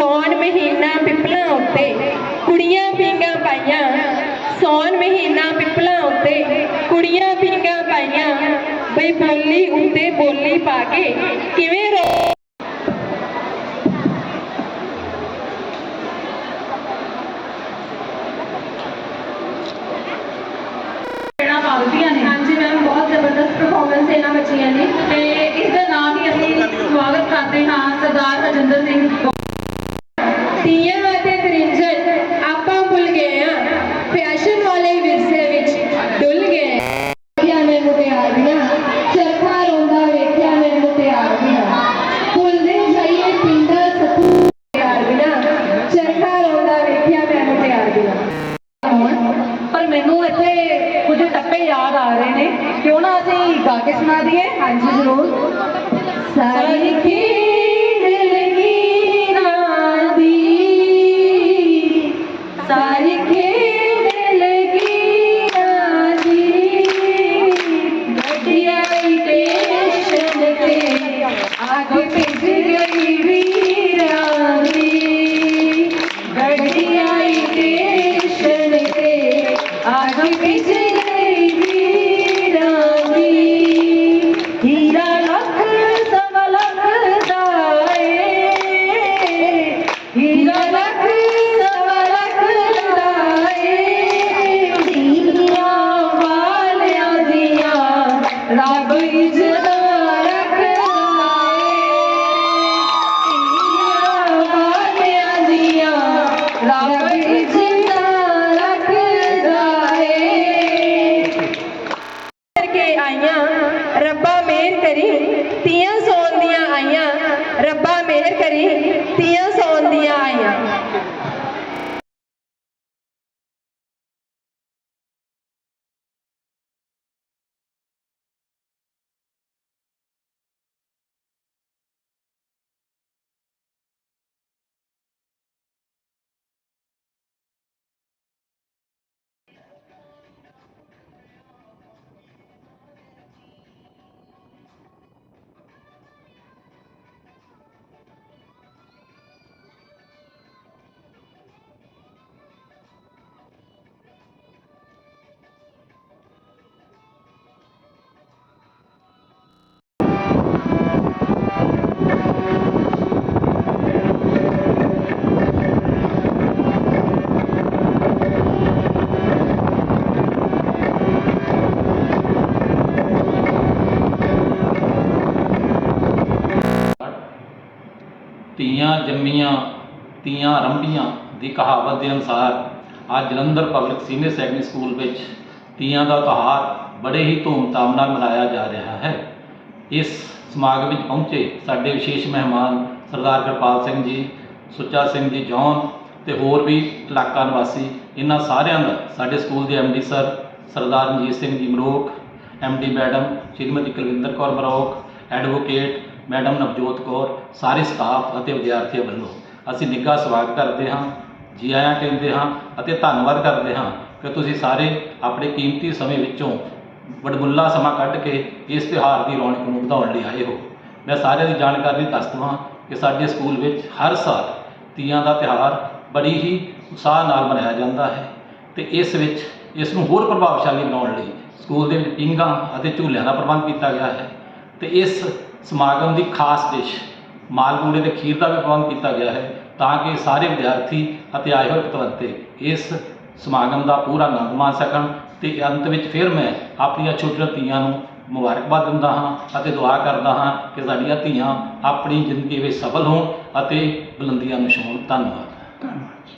ਸੌਣ ਮਹੀਨਾ ਪਿੱਪਲਾਂ ਉੱਤੇ ਕੁੜੀਆਂ ਪੀਂਘਾਂ ਪਾਈਆਂ। ਸੌਣ ਮਹੀਨਾ ਪਿੱਪਲਾਂ ਉੱਤੇ ਕੁੜੀਆਂ ਪੀਂਘਾਂ ਪਾਈਆਂ। ਬਈ ਬੋਲੀ ਉੱਤੇ ਬੋਲੀ ਪਾ ਕੇ ਕਿਵੇਂ ਰੋ ਕਿਹੜਾ ਪਾਉਂਦੀਆਂ ਨੇ? ਹਾਂਜੀ ਮੈਮ ਬਹੁਤ ਜ਼ਬਰਦਸਤ ਪਰਫਾਰਮੈਂਸ ਇਹਨਾਂ ਬੱਚੀਆਂ ਦੀ ਤੇ ਇਸ ਦਾ ਨਾਮ ਹੀ ਅਸੀਂ ਸਵਾਗਤ ਕਰਦੇ ਹਾਂ ਸਰਦਾਰ ਰਜਿੰਦਰ ਸਿੰਘ ਮੈਨੂੰ ਇੱਥੇ ਕੁਝ ਟੱਪੇ ਯਾਦ ਆ ਰਹੇ ਨੇ। ਕਿਉਂ ਨਾ ਅਸੀਂ ਗਾ ਕੇ ਸੁਣਾ ਦਈਏ? ਹਾਂਜੀ ਜ਼ਰੂਰ। ਸਾਰੀ ਖੇਡ ਲਗੀਰਾਂ Thank you. ਤੀਆਂ ਜੰਮੀਆਂ, ਤੀਆਂ ਰੰਭੀਆਂ ਦੀ ਕਹਾਵਤ ਦੇ ਅਨੁਸਾਰ ਅੱਜ Jalandhar public senior secondary school ਵਿੱਚ ਤੀਆਂ ਦਾ ਤਿਉਹਾਰ ਬੜੇ ਹੀ ਧੂਮਧਾਮ ਨਾਲ ਮਨਾਇਆ ਜਾ ਰਿਹਾ ਹੈ। ਇਸ ਸਮਾਗਮ ਵਿੱਚ ਪਹੁੰਚੇ ਸਾਡੇ ਵਿਸ਼ੇਸ਼ ਮਹਿਮਾਨ ਸਰਦਾਰ ਕਿਰਪਾਲ ਸਿੰਘ ਜੀ, ਸੁੱਚਾ ਸਿੰਘ ਜੀ ਜੌਨ ਤੇ ਹੋਰ ਵੀ ਇਲਾਕਾ ਨਿਵਾਸੀ, ਇਹਨਾਂ ਸਾਰਿਆਂ ਦਾ ਸਾਡੇ ਸਕੂਲ ਦੇ MD sir Sardar Ranjit Singh ji Marok MD madam Shrimati Kulwinder Kaur Marok advocate madam Navjot Kaur, ਸਾਰੇ ਸਟਾਫ ਅਤੇ ਵਿਦਿਆਰਥੀਆਂ ਵੱਲੋਂ ਅਸੀਂ ਨਿੱਘਾ ਸਵਾਗਤ ਕਰਦੇ ਹਾਂ, ਜੀ ਆਇਆਂ ਕਹਿੰਦੇ ਹਾਂ ਅਤੇ ਧੰਨਵਾਦ ਕਰਦੇ ਹਾਂ ਕਿ ਤੁਸੀਂ ਸਾਰੇ ਆਪਣੇ ਕੀਮਤੀ ਸਮੇਂ ਵਿੱਚੋਂ ਵਡਮੁੱਲਾ ਸਮਾਂ ਕੱਢ ਕੇ ਇਸ ਤਿਉਹਾਰ ਦੀ ਰੌਣਕ ਨੂੰ ਵਧਾਉਣ ਲਈ ਆਏ ਹੋ। ਮੈਂ ਸਾਰਿਆਂ ਦੀ ਜਾਣਕਾਰੀ ਦੱਸ ਦਵਾਂ ਕਿ ਸਾਡੇ ਸਕੂਲ ਵਿੱਚ ਹਰ ਸਾਲ ਤੀਆਂ ਦਾ ਤਿਉਹਾਰ ਬੜੀ ਹੀ ਉਤਸ਼ਾਹ ਨਾਲ ਮਨਾਇਆ ਜਾਂਦਾ ਹੈ ਤੇ ਇਸ ਵਿੱਚ ਇਸ ਨੂੰ ਹੋਰ ਪ੍ਰਭਾਵਸ਼ਾਲੀ ਬਣਾਉਣ ਲਈ ਸਕੂਲ ਦੇ ਵਿੱਚ ਪਿੰਗਾਂ ਅਤੇ ਝੂਲਿਆਂ ਦਾ ਪ੍ਰਬੰਧ ਕੀਤਾ ਗਿਆ ਹੈ ਤੇ ਇਸ ਸਮਾਗਮ ਦੀ ਖਾਸ ਡਿਸ਼ ਮਾਲਪੂੜੇ ਦੇ ਖੀਰ ਦਾ ਵੀ ਪ੍ਰਬੰਧ ਕੀਤਾ ਗਿਆ ਹੈ ਤਾਂ ਕਿ ਸਾਰੇ ਵਿਦਿਆਰਥੀ ਅਤੇ ਆਏ ਹੋਏ ਪਤਵੰਤੇ ਇਸ ਸਮਾਗਮ ਦਾ ਪੂਰਾ ਆਨੰਦ ਮਾਣ ਸਕਣ ਤੇ ਅੰਤ ਵਿੱਚ ਫਿਰ ਮੈਂ ਆਪਣੀਆਂ ਛੋਟੀਆਂ ਧੀਆਂ ਨੂੰ ਮੁਬਾਰਕਬਾਦ ਦਿੰਦਾ ਹਾਂ ਅਤੇ ਦੁਆ ਕਰਦਾ ਹਾਂ ਕਿ ਸਾਡੀਆਂ ਧੀਆਂ ਆਪਣੀ ਜ਼ਿੰਦਗੀ ਵਿੱਚ ਸਫਲ ਹੋਣ ਅਤੇ ਬੁਲੰਦੀਆਂ ਨੂੰ ਛੂਹਣ। ਧੰਨਵਾਦ। ਧੰਨਵਾਦ